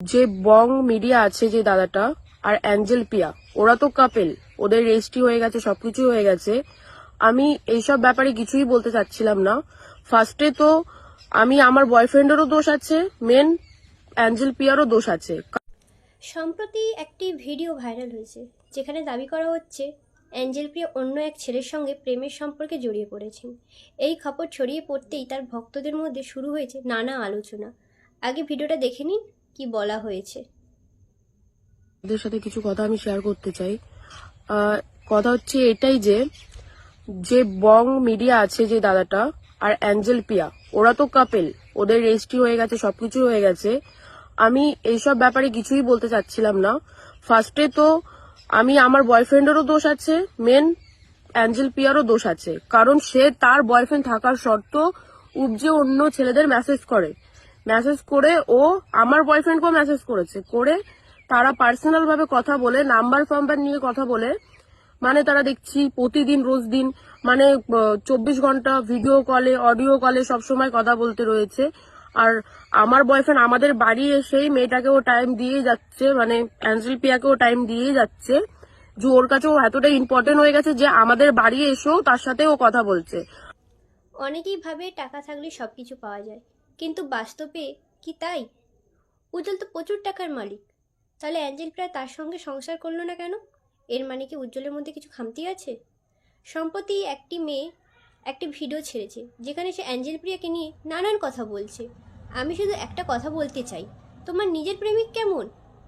যে বং মিডিয়া আছে যে দাদাটা, আর অ্যাঞ্জেল পিয়া, ওরা তো কাপেল, ওদের রেজিস্ট্রি হয়ে গেছে সবকিছু হয়ে গেছে। আমি এইসব ব্যাপারে কিছুই বলতে চাচ্ছিলাম না। ফার্স্টে তো আমি আমার বয়ফ্রেন্ডেরও দোষ আছে মেন অ্যাঞ্জেল পিয়ারও দোষ আছে। সম্প্রতি একটি ভিডিও ভাইরাল হয়েছে, যেখানে দাবি করা হচ্ছে অ্যাঞ্জেল প্রিয়া অন্য এক ছেলের সঙ্গে প্রেমের সম্পর্কে জড়িয়ে পড়েছেন। এই খবর ছড়িয়ে পড়তেই তার ভক্তদের মধ্যে শুরু হয়েছে নানা আলোচনা। আগে ভিডিওটা দেখে নিন কি বলা হয়েছে? ওদের সাথে কিছু কথা আমি শেয়ার করতে চাই। কথা হচ্ছে এটাই যে যে বং মিডিয়া আছে যে দাদাটা, আর অ্যাঞ্জেল পিয়া, ওরা তো কাপেল ওদের রেজিস্ট্রি হয়ে গেছে, সবকিছু হয়ে গেছে। আমি এইসব ব্যাপারে কিছুই বলতে চাচ্ছিলাম না। ফার্স্টে তো আমি আমার বয়ফ্রেন্ডেরও দোষ আছে মেন অ্যাঞ্জেল পিয়ারও দোষ আছে। কারণ সে তার বয়ফ্রেন্ড থাকার সত্ত্বেও উপজে অন্য ছেলেদের মেসেজ করে। মেসেজ করে ও আমার বয়ফ্রেন্ডকেও মেসেজ করেছে। করে তারা পার্সোনাল ভাবে কথা বলে নাম্বার ফাম্বার নিয়ে কথা বলে। মানে তারা দেখছি প্রতিদিন, রোজ দিন মানে চব্বিশ ঘণ্টা ভিডিও কলে অডিও কলে সবসময় কথা বলতে রয়েছে। আর আমার বয়ফ্রেন্ড আমাদের বাড়ি এসেই মেয়েটাকেও টাইম দিয়ে যাচ্ছে মানে অ্যাঞ্জেল পিয়াকেও টাইম দিয়ে যাচ্ছে। যে ওর কাছে ও এতটা ইম্পর্টেন্ট হয়ে গেছে যে আমাদের বাড়ি এসেও তার সাথে ও কথা বলছে। অনেকেই ভাবে টাকা থাকলে সব কিছু পাওয়া যায়। কিন্তু বাস্তবে কি তাই? উজ্জ্বল তো প্রচুর টাকার মালিক। তাহলে অ্যাঞ্জেল প্রায় তার সঙ্গে সংসার করল না কেন? এর মানে কি উজ্জ্বলের মধ্যে কিছু খামতি আছে? সম্প্রতি একটি মেয়ে একটি ভিডিও ছেড়েছে, যেখানে সে অ্যাঞ্জেল প্রিয়াকে নিয়ে নানান কথা বলছে। আমি শুধু একটা কথা বলতে চাই, তোমার নিজের প্রেমিক কেমন?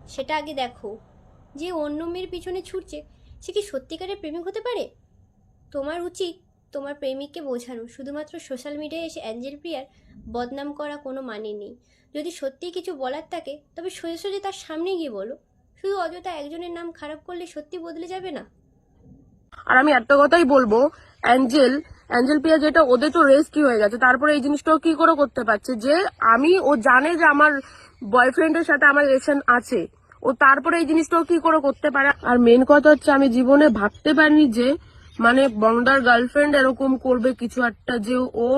সেটা আগে দেখো। যে অন্য মেয়ের পিছনে ছুটছে, সে কি সত্যিকারের প্রেমিক হতে পারে? তোমার উচিত তোমার প্রেমিককে বোঝানো। শুধুমাত্র সোশ্যাল মিডিয়ায় এসে অ্যাঞ্জেল প্রিয়ার বদনাম করা কোনো মানে নেই। যদি সত্যিই কিছু বলার থাকে, তবে সোজা সোজা তার সামনে গিয়ে বলো। শুধু অযথা একজনের নাম খারাপ করলে সত্যি বদলে যাবে না? আর আমি একটা কথাই বলব, অ্যাঞ্জেল অ্যাঞ্জেল পিয়া যেটা, ওদের তো রেস্কি হয়ে গেছে। তারপরে এই জিনিসটাও কি করে করতে পারছে? যে আমি, ও জানে যে আমার বয়ফ্রেন্ডের সাথে আমার রিলেশন আছে। ও তারপরে এই জিনিসটাও কি করে করতে পারে? আর মেন কথা হচ্ছে, আমি জীবনে ভাবতে পারিনি যে মানে বংদার গার্লফ্রেন্ড এরকম করবে কিছু একটা যে ও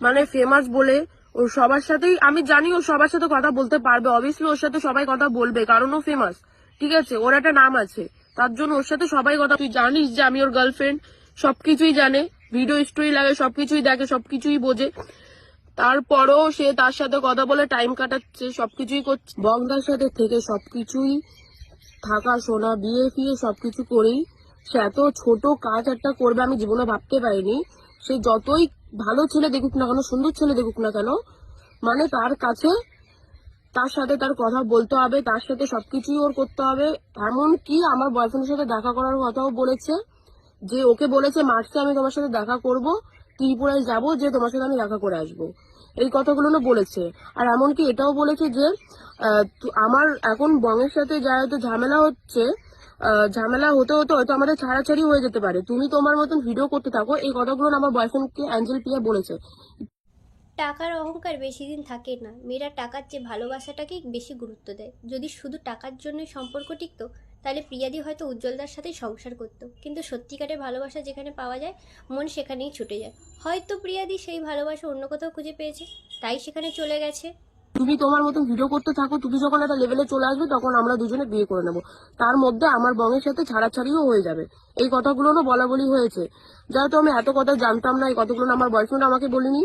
মানে ফেমাস বলে ও সবার সাথেই, আমি জানি ও সবার সাথে কথা বলতে পারবে। অবভিয়াসলি ওর সাথে সবাই কথা বলবে, কারণ ও ফেমাস ঠিক আছে? ওর একটা নাম আছে। তার জন্য ওর সাথে সবাই কথা, তুই জানিস যে আমি ওর গার্লফ্রেন্ড সবকিছুই জানে। ভিডিও স্টোরি লাগে, সবকিছুই দেখে, সবকিছুই বোঝে। তারপরও সে তার সাথে কথা বলে টাইম কাটাচ্ছে, সবকিছুই করছে। বংদার সাথে থেকে সবকিছুই থাকা, শোনা বিয়ে ফিয়ে সবকিছু করেই সে এত ছোট কাজ একটা করবে আমি জীবনে ভাবতে পারিনি। সে যতই ভালো ছেলে দেখুক না কেন, সুন্দর ছেলে দেখুক না কেন মানে তার কাছে তার সাথে তার কথা বলতে হবে, তার সাথে সবকিছুই ওর করতে হবে। এমন কি আমার বয়ফ্রেন্ডের সাথে দেখা করার কথাও বলেছে, যে ওকে বলেছে, মার্চে আমি তোমার সাথে দেখা করব, ত্রিপুরায় যাব, যে তোমার সাথে আমি দেখা করে আসব। এই কথাগুলো না বলেছে। আর এমনকি এটাও বলেছে যে আমার এখন বংয়ের সাথে যা হয়তো ঝামেলা হচ্ছে ঝামেলা হতে হতে হয়তো আমাদের ছাড়াছাড়ি হয়ে যেতে পারে। তুমি তোমার মতন ভিডিও করতে থাকো। এই কথাগুলো আমার বয়ফ্রেন্ডকে অ্যাঞ্জেল পিয়া বলেছে। টাকার অহংকার বেশি দিন থাকে না। মেয়েরা টাকার চেয়ে ভালোবাসাটাকেই বেশি গুরুত্ব দেয়। যদি শুধু টাকার জন্যই সম্পর্ক টিকতো, তাহলে প্রিয়াদি হয়তো উজ্জ্বলদার সাথেই সংসার করতো। কিন্তু সত্যিকারের ভালোবাসা যেখানে পাওয়া যায়, মন সেখানেই ছুটে যায়। হয়তো প্রিয়াদি সেই ভালোবাসা অন্য কোথাও খুঁজে পেয়েছে, তাই সেখানে চলে গেছে। তুমি তোমার মতন ভিডিও করতে থাকো, তুমি যখন একটা লেভেলে চলে আসবে, তখন আমরা দুজনে বিয়ে করে নেব। তার মধ্যে আমার বংয়ের সাথে ছাড়াছাড়িও হয়ে যাবে। এই কথাগুলো বলা বলি হয়েছে। যেহেতু আমি এত কথা জানতাম না, এই কথাগুলো আমার বয়ফ্রেন্ড আমাকে বলিনি।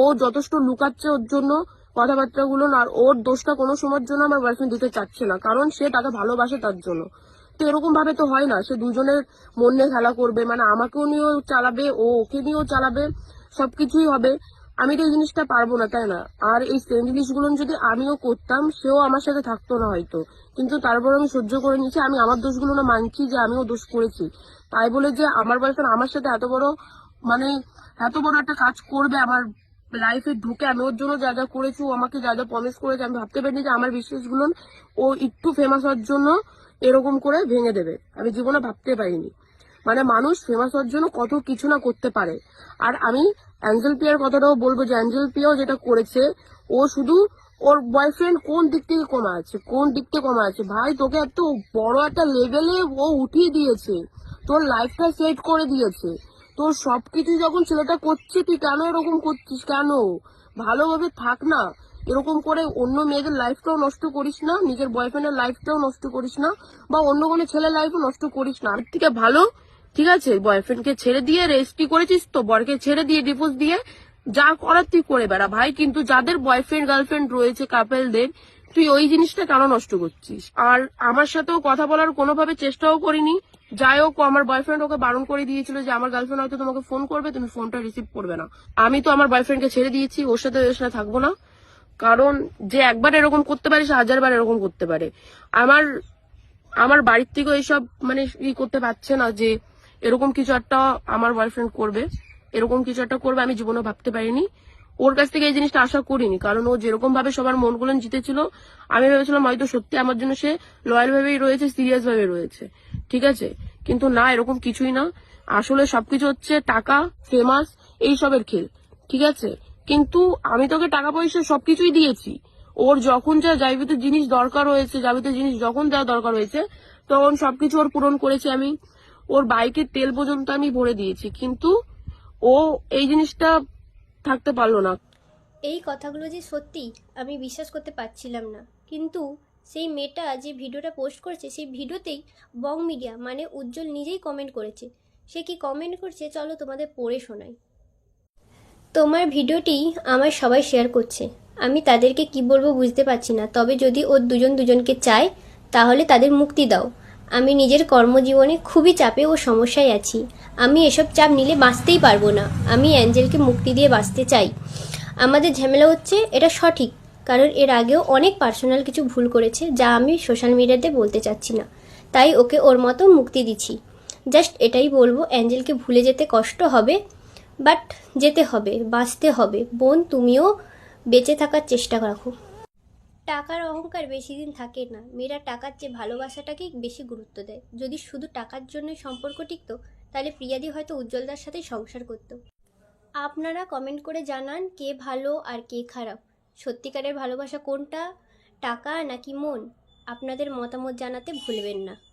ও যথেষ্ট লুকাচ্ছে ওর জন্য কথাবার্তাগুলো না আর ওর দোষটা কোনো সময়ের জন্য আমার বয়ফ্রেন্ড দিতে চাচ্ছে না, কারণ সে তাকে ভালোবাসে তার জন্য। তো এরকম ভাবে তো হয় না, সে দুজনের মন নিয়ে খেলা করবে মানে আমাকেও নিয়েও চালাবে, ও ওকে নিয়েও চালাবে, সবকিছুই হবে। আমি তো এই জিনিসটা পারব না, তাই না? আর এই সেম জিনিসগুলো যদি আমিও করতাম, সেও আমার সাথে থাকতো না হয়তো। কিন্তু তারপর আমি সহ্য করে নিয়েছি, আমি আমার দোষগুলো না মানছি যে আমিও দোষ করেছি। তাই বলে যে আমার বয়ফ্রেন্ড আমার সাথে এত বড় মানে এত বড় একটা কাজ করবে আমার লাইফে ঢুকে, আমি ওর জন্য যা যা করেছি, ও আমাকে যা যা প্রমিস করেছে, আমি ভাবতে পারিনি যে আমার বিশ্বাসগুলো ও একটু ফেমাস হওয়ার জন্য এরকম করে ভেঙে দেবে। আমি জীবনে ভাবতে পারিনি। মানে মানুষ ফেমাস হওয়ার জন্য কত কিছু না করতে পারে। আর আমি অ্যাঞ্জেল পিয়ার কথাটাও বলব যে অ্যাঞ্জেল পিয়াও যেটা করেছে, ও শুধু ওর বয়ফ্রেন্ড কোন দিক থেকে কমা আছে, কোন দিক থেকে কমা আছে? ভাই, তোকে এত বড় একটা লেভেলে ও উঠিয়ে দিয়েছে। তোর লাইফটা সেট করে দিয়েছে। তোর সবকিছু যখন ছেলেটা করছে, তুই কেন এরকম করছিস কেন? ভালোভাবে থাক না। এরকম করে অন্য মেয়েদের লাইফটাও নষ্ট করিস না, নিজের বয়ফ্রেন্ডের লাইফটাও নষ্ট করিস না, বা অন্য কোনো ছেলের লাইফও নষ্ট করিস না। আর থেকে ভালো ঠিক আছে বয়ফ্রেন্ডকে ছেড়ে দিয়ে রেজিস্ট্রি করেছিস তো, বরকে ছেড়ে দিয়ে ডিভোর্স দিয়ে যা করার তুই করে বেড়া। ভাই, কিন্তু যাদের বয়ফ্রেন্ড গার্লফ্রেন্ড রয়েছে কাপেলদের তুই ওই জিনিসটা কেন নষ্ট করছিস? আর আমার সাথেও কথা বলার কোনোভাবে চেষ্টাও করিনি। যাই হোক, আমার বয়ফ্রেন্ড ওকে বারণ করে দিয়েছিল যে, আমার গার্লফ্রেন্ড হয়তো তোমাকে ফোন করবে, তুমি ফোনটা রিসিভ করবে না। আমি তো আমার বয়ফ্রেন্ডকে ছেড়ে দিয়েছি, ওর সাথে ওর সাথে থাকব না। কারণ যে একবার এরকম করতে পারে, সে হাজারবার এরকম করতে পারে। আমার আমার বাড়ির থেকেও এইসব মানে ই করতে পারছে না যে এরকম কিছু একটা আমার বয়ফ্রেন্ড করবে, এরকম কিছু একটা করবে আমি জীবনে ভাবতে পারিনি। ওর কাছ থেকে এই জিনিসটা আশা করিনি, কারণ ও যেরকম ভাবে সবার মনগুলো জিতেছিল, আমি ভেবেছিলাম হয়তো সত্যি আমার জন্য সে লয়াল ভাবেই রয়েছে সিরিয়াস ভাবে রয়েছে। ঠিক আছে? কিন্তু না, এরকম কিছুই না। আসলে সবকিছু হচ্ছে টাকা ফেমাস এইসবের খেল। ঠিক আছে? কিন্তু আমি তোকে টাকা পয়সা সবকিছুই দিয়েছি। ওর যখন যা যাবিত জিনিস দরকার হয়েছে যাবিত জিনিস যখন যা দরকার হয়েছে, তখন সবকিছু ওর পূরণ করেছি আমি। ওর বাইকের তেল পর্যন্ত আমি ভরে দিয়েছি, কিন্তু ও এই জিনিসটা থাকতে পারল না। এই কথাগুলো যে সত্যি, আমি বিশ্বাস করতে পারছিলাম না। কিন্তু সেই মেয়েটা যে ভিডিওটা পোস্ট করেছে, সেই ভিডিওতেই বং মিডিয়া মানে উজ্জ্বল নিজেই কমেন্ট করেছে। সে কি কমেন্ট করছে, চলো তোমাদের পড়ে শোনাই। তোমার ভিডিওটি আমার সবাই শেয়ার করছে। আমি তাদেরকে কি বলব বুঝতে পারছি না, তবে যদি ওর দুজন দুজনকে চায়, তাহলে তাদের মুক্তি দাও। আমি নিজের কর্মজীবনে খুবই চাপে ও সমস্যায় আছি। আমি এসব চাপ নিলে বাঁচতেই পারব না। আমি অ্যাঞ্জেলকে মুক্তি দিয়ে বাঁচতে চাই। আমাদের ঝামেলা হচ্ছে এটা সঠিক, কারণ এর আগেও অনেক পার্সোনাল কিছু ভুল করেছে যা আমি সোশ্যাল মিডিয়াতে বলতে চাচ্ছি না। তাই ওকে ওর মতো মুক্তি দিচ্ছি। জাস্ট এটাই বলব, অ্যাঞ্জেলকে ভুলে যেতে কষ্ট হবে, বাট যেতে হবে, বাঁচতে হবে। বোন, তুমিও বেঁচে থাকার চেষ্টা রাখো। টাকার অহংকার বেশি দিন থাকে না। মেয়েরা টাকার চেয়ে ভালোবাসাটাকেই বেশি গুরুত্ব দেয়। যদি শুধু টাকার জন্যই সম্পর্ক টিকত, তাহলে প্রিয়াদি হয়তো উজ্জ্বলদার সাথে সংসার করত। আপনারা কমেন্ট করে জানান কে ভালো আর কে খারাপ। সত্যিকারের ভালোবাসা কোনটা? টাকা নাকি মন? আপনাদের মতামত জানাতে ভুলবেন না।